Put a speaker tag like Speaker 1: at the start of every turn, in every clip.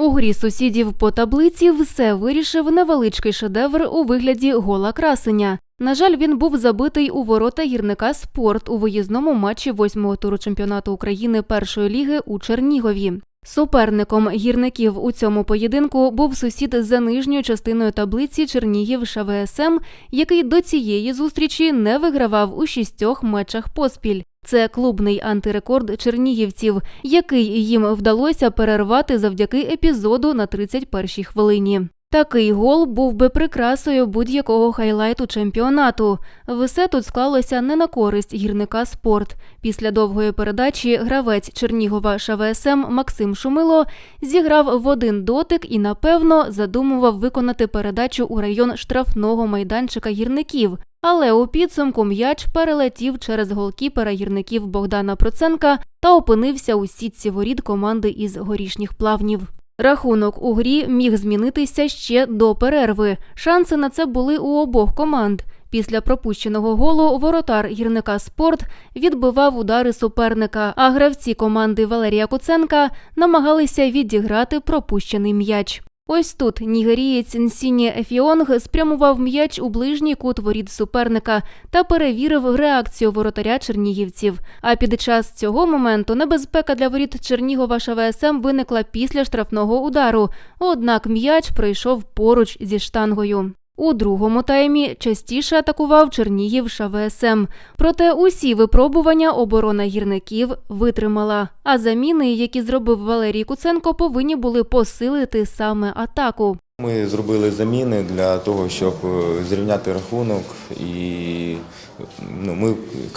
Speaker 1: У грі сусідів по таблиці все вирішив невеличкий шедевр у вигляді гола красення. На жаль, він був забитий у ворота гірника спорт у виїзному матчі восьмого туру чемпіонату України першої ліги у Чернігові. Суперником гірників у цьому поєдинку був сусід за нижньою частиною таблиці Чернігів ШВСМ, який до цієї зустрічі не вигравав у шістьох матчах поспіль. Це клубний антирекорд чернігівців, який їм вдалося перервати завдяки епізоду на 31-й хвилині. Такий гол був би прикрасою будь-якого хайлайту чемпіонату. Все тут склалося не на користь гірника спорт. Після довгої передачі гравець Чернігова ШВСМ Максим Шумило зіграв в один дотик і, напевно, задумував виконати передачу у район штрафного майданчика гірників. Але у підсумку м'яч перелетів через голкіпера гірників Богдана Проценка та опинився у сітці воріт команди із горішніх плавнів. Рахунок у грі міг змінитися ще до перерви. Шанси на це були у обох команд. Після пропущеного голу воротар гірника спорт відбивав удари суперника, а гравці команди Валерія Куценка намагалися відіграти пропущений м'яч. Ось тут нігерієць Нсіні Ефіонг спрямував м'яч у ближній кут воріт суперника та перевірив реакцію воротаря чернігівців. А під час цього моменту небезпека для воріт Чернігова ШВСМ виникла після штрафного удару. Однак м'яч пройшов поруч зі штангою. У другому таймі частіше атакував Чернігів ШВСМ. Проте усі випробування оборона гірників витримала. А заміни, які зробив Валерій Куценко, повинні були посилити саме атаку.
Speaker 2: Ми зробили заміни для того, щоб е, зрівняти рахунок, і ну, ми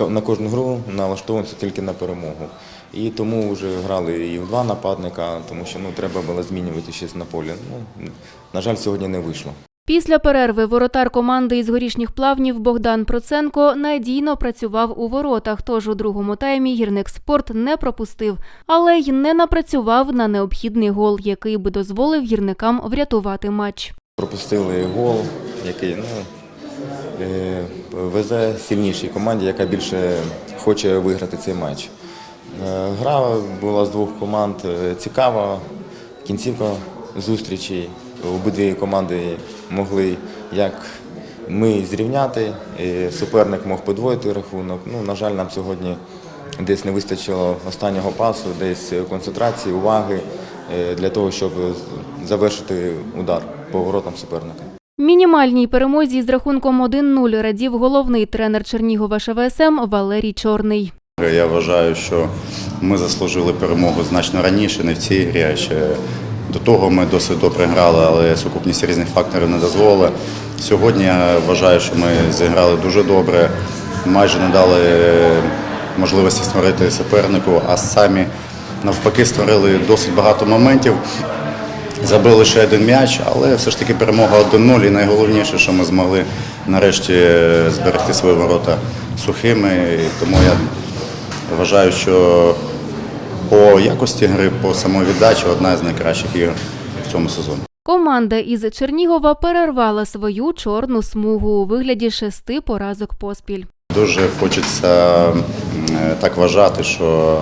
Speaker 2: на кожну гру налаштовуємося тільки на перемогу. І тому вже грали і в два нападника, тому що ну, треба було змінювати щось на полі. Ну, на жаль, сьогодні не вийшло.
Speaker 1: Після перерви воротар команди із горішніх плавнів Богдан Проценко надійно працював у воротах. Тож у другому таймі гірник спорт не пропустив, але й не напрацював на необхідний гол, який би дозволив гірникам врятувати матч.
Speaker 2: Пропустили гол, який ну, е, везе сильнішій команді, яка більше хоче виграти цей матч. Е, Гра була з двох команд е, цікава, кінцівка зустрічі. Обидві команди могли як ми зрівняти, і суперник мог подвоїти рахунок. Ну, на жаль, нам сьогодні десь не вистачило останнього пасу, десь концентрації, уваги е, для того, щоб завершити удар по воротам суперника.
Speaker 1: Мінімальній перемозі з рахунком 1-0 радів головний тренер Чернігова ШВСМ Валерій Чорний.
Speaker 3: Я вважаю, що ми заслужили перемогу значно раніше, не в цій грі, а ще до того ми досить добре грали, але сукупність різних факторів не дозволила. Сьогодні я вважаю, що ми зіграли дуже добре, майже не дали можливості створити супернику, а самі навпаки створили досить багато моментів. Забили ще один м'яч, але все ж таки перемога 1-0. І найголовніше, що ми змогли нарешті зберегти свої ворота сухими. І тому я вважаю, що по якості гри, по самовіддачі одна з найкращих ігор в цьому сезоні.
Speaker 1: Команда із Чернігова перервала свою чорну смугу у вигляді шести поразок поспіль.
Speaker 3: Дуже хочеться е, так вважати, що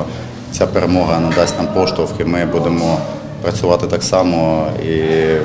Speaker 3: ця перемога надасть нам поштовх, і ми будемо працювати так само і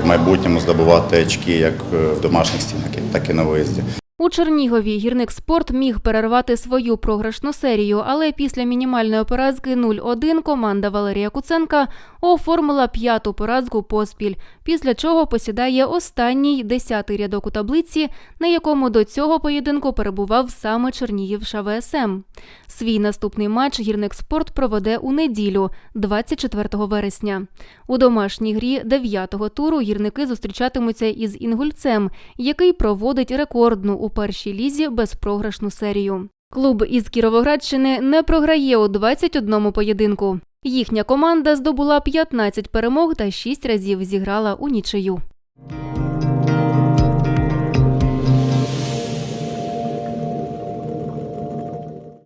Speaker 3: в майбутньому здобувати очки як е, в домашніх стінах, так і на виїзді.
Speaker 1: У Чернігові гірник спорт міг перервати свою програшну серію, але після мінімальної поразки 0-1 команда Валерія Куценка оформила п'яту поразку поспіль, після чого посідає останній десятий рядок у таблиці, на якому до цього поєдинку перебував саме Чернігів ШВСМ. Свій наступний матч гірник спорт проведе у неділю, 24 вересня. У домашній грі 9-го туру гірники зустрічатимуться із Інгульцем, який проводить рекордну у першій лізі безпрограшну серію. Клуб із Кіровоградщини не програє у 21 поєдинку. Їхня команда здобула 15 перемог та 6 разів зіграла у нічию.